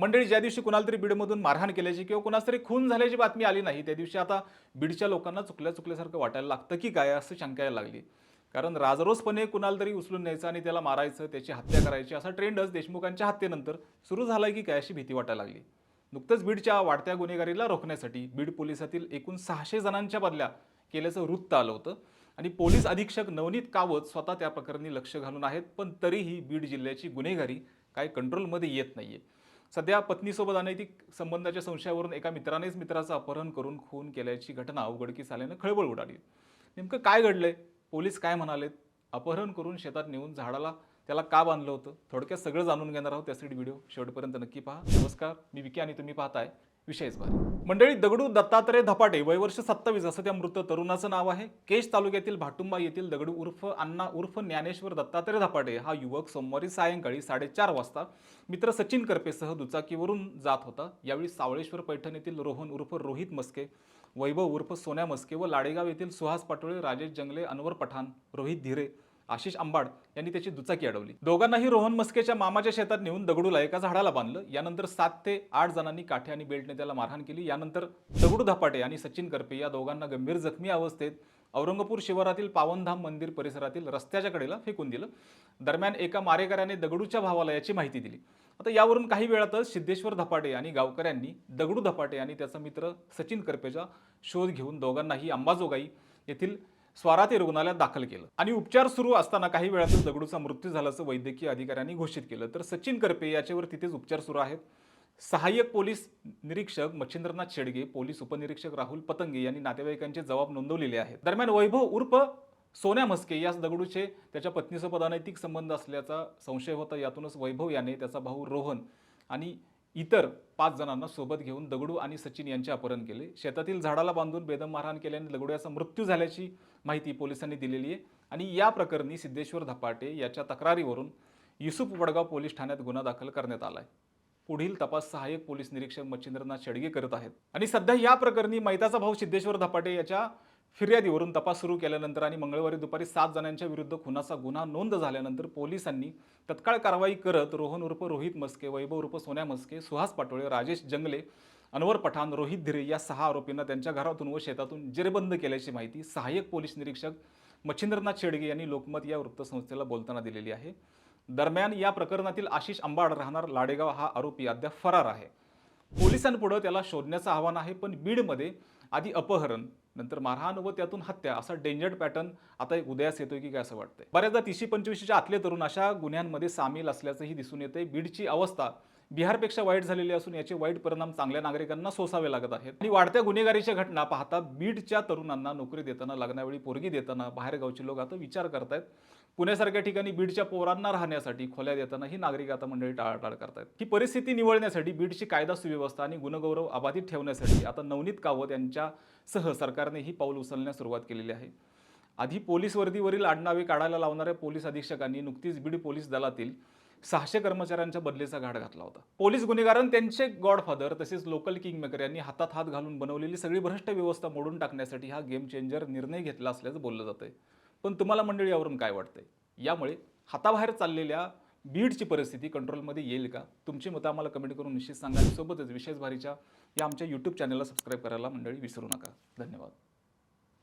मंडळी ज्या दिवशी कुणाला तरी बीडमधून मारहाण केल्याची किंवा कुणास तरी खून झाल्याची बातमी आली नाही त्या दिवशी आता बीडच्या लोकांना चुकल्या चुकल्यासारखं वाटायला लागतं की काय असं शंका यायला लागली. कारण राजरोसपणे कुणाला तरी उचलून न्यायचं आणि त्याला मारायचं त्याची हत्या करायची असा ट्रेंडच देशमुखांच्या हत्येनंतर सुरू झाला की काय अशी भीती वाटायला लागली. नुकतंच बीडच्या वाढत्या गुन्हेगारीला रोखण्यासाठी बीड पोलिसातील एकूण सहाशे जणांच्या बदल्या केल्याचं वृत्त आलं होतं. आणि पोलीस अधीक्षक नवनीत कावत स्वतः त्या प्रकरणी लक्ष घालून आहेत पण तरीही बीड जिल्ह्याची गुन्हेगारी काय कंट्रोलमध्ये येत नाहीये. सध्या पत्नीसोबत अनैतिक संबंधाच्या संशयावरून एका मित्रानेच मित्राचं अपहरण करून खून केल्याची घटना उघडकीस आल्यानं खळबळ उडाली. नेमकं काय घडलंय? पोलीस काय म्हणालेत? अपहरण करून शेतात नेऊन झाडाला त्याला का बांधलं होतं? थोडक्यात सगळं जाणून घेणार आहोत त्यासाठी व्हिडिओ शेवटपर्यंत नक्की पहा. नमस्कार मी विकी आणि तुम्ही पाहताय विषयच भारी मंडळी दगडू दत्तात्रय धपाटे वयवर्ष सत्तावीस असं त्या मृत तरुणाचं नाव आहे. केश तालुक्यातील भाटुंबा येथील दगडू उर्फ अण्णा उर्फ ज्ञानेश्वर दत्तात्रय धपाटे हा युवक सोमवारी सायंकाळी साडेचार वाजता मित्र सचिन करपेसह दुचाकीवरून जात होता. यावेळी सावळेश्वर पैठण येथील रोहन उर्फ रोहित मस्के वैभव उर्फ सोन्या मस्के व लाडेगाव येथील सुहास पाटोळे राजेश जंगले अनवर पठाण रोहित धीरे आशिष आंबाड यांनी त्याची दुचाकी अडवली. दोघांनाही रोहन मस्केच्या मामाच्या शेतात नेऊन दगडूला एका झाडाला बांधलं. यानंतर सात ते आठ जणांनी काठे आणि बेल्टने त्याला मारहाण केली. यानंतर दगडू धपाटे आणि सचिन करपे या दोघांना गंभीर जखमी अवस्थेत औरंगपूर शिवारातील पावनधाम मंदिर परिसरातील रस्त्याच्या कडेला फेकून दिलं. दरम्यान एका मारेकऱ्याने दगडूच्या भावाला याची माहिती दिली. आता यावरून काही वेळातच सिद्धेश्वर धपाटे आणि गावकऱ्यांनी दगडू धपाटे आणि त्याचा मित्र सचिन करपेचा शोध घेऊन दोघांनाही अंबाजोगाई येथील स्वाराते रुग्णालयात दाखल केलं. आणि उपचार सुरू असताना काही वेळातच दगडूचा मृत्यू झाल्याचं वैद्यकीय अधिकाऱ्यांनी घोषित केलं. तर सचिन करपे याच्यावर तिथेच उपचार सुरू आहेत. सहाय्यक पोलीस निरीक्षक मच्छिंद्रनाथ शेडगे पोलीस उपनिरीक्षक राहुल पतंगे यांनी नातेवाईकांचे जबाब नोंदवलेले आहेत. दरम्यान वैभव उर्फ सोन्या मस्के याच दगडूचे त्याच्या पत्नीसोबत अनैतिक संबंध असल्याचा संशय होता. यातूनच वैभव याने त्याचा भाऊ रोहन आणि इतर पाच जणांना सोबत घेऊन दगडू आणि सचिन यांचे अपहरण केले. शेतातील झाडाला बांधून बेदम मारहाण केल्याने दगडू याचा मृत्यू झाल्याची माहिती पोलिसांनी दिलेली आहे आणि या प्रकरणी सिद्धेश्वर धपाटे याच्या तक्रारीवरून युसुफ वडगाव पोलीस ठाण्यात गुन्हा दाखल करण्यात आला आहे पुढील तपास सहाय्यक पोलीस निरीक्षक मच्छिंद्रनाथ शेडगे करत आहेत. आणि सध्या या प्रकरणी मैताचा भाऊ सिद्धेश्वर धपाटे याच्या फिर्यादीवरून तपास सुरू केल्यानंतर आणि मंगळवारी दुपारी सात जणांच्या विरुद्ध खुनाचा गुन्हा नोंद झाल्यानंतर पोलिसांनी तत्काळ कारवाई करत रोहन उर्फ रोहित मस्के वैभव उर्फ सोन्या मस्के सुहास पाटोळे राजेश जंगले अनवर पठाण रोहित धिरे या सहा आरोपींना त्यांच्या घरातून व शेतातून जेरबंद केल्याची माहिती सहाय्यक पोलीस निरीक्षक मच्छिंद्रनाथ शेडगे यांनी लोकमत या वृत्तसंस्थेला बोलताना दिलेली आहे. दरम्यान या प्रकरणातील आशिष अंबाड राहणार लाडेगाव हा आरोपी अद्याप फरार आहे. पोलिसांपुढं त्याला शोधण्याचं आव्हान आहे पण बीडमध्ये आधी अपहरण नंतर मारहाण व त्यातून हत्या असा डेंजर्ड पॅटर्न आता एक उदयास येतोय की काय असं वाटतंय? बऱ्याचदा तीसशे पंचवीसच्या आतले तरुण अशा गुन्ह्यांमध्ये सामील असल्याचंही दिसून येतंय. बीडची अवस्था बिहारपेक्षा वाईट झालेले असून याचे वाईट परिणाम चांगल्या नागरिकांना सोसावे लागत आहेत. आणि वाढत्या गुन्हेगारीच्या घटना पाहता बीडच्या तरुणांना नोकरी देताना लग्नावेळी पोरगी देताना बाहेरगावचे लोक आता विचार करतायत. पुण्यासारख्या ठिकाणी बीडच्या पोरांना राहण्यासाठी खोल्या देताना ही नागरिक आता मंडळी टाळाटाळ करतायत. ही परिस्थिती निवळण्यासाठी बीडची कायदा सुव्यवस्था आणि गुणगौरव अबाधित ठेवण्यासाठी आता नवनीत कावत यांच्यासह सरकारने ही पाऊल उचलण्यास सुरुवात केलेली आहे. आधी पोलीस वर्दीवरील आडनावे काढायला लावणाऱ्या पोलीस अधीक्षकांनी नुकतीच बीड पोलीस दलातील सहाशे कर्मचाऱ्यांच्या बदलीचा घाट घातला होता. पोलीस गुन्हेगारां त्यांचे गॉडफादर तसेच लोकल किंगमेकर यांनी हातात हात घालून बनवलेली सगळी भ्रष्ट व्यवस्था मोडून टाकण्यासाठी हा गेम चेंजर निर्णय घेतला असल्याचं बोललं जातंय. पण तुम्हाला मंडळी यावरून काय वाटतंय? यामुळे हाताबाहेर चाललेल्या बीडची परिस्थिती कंट्रोलमध्ये येईल का? तुमची मतं आम्हाला कमेंट करून निश्चित सांगा. सोबतच विशेष भारीच्या या आमच्या यूट्यूब चॅनलला सबस्क्राईब करायला मंडळी विसरू नका. धन्यवाद.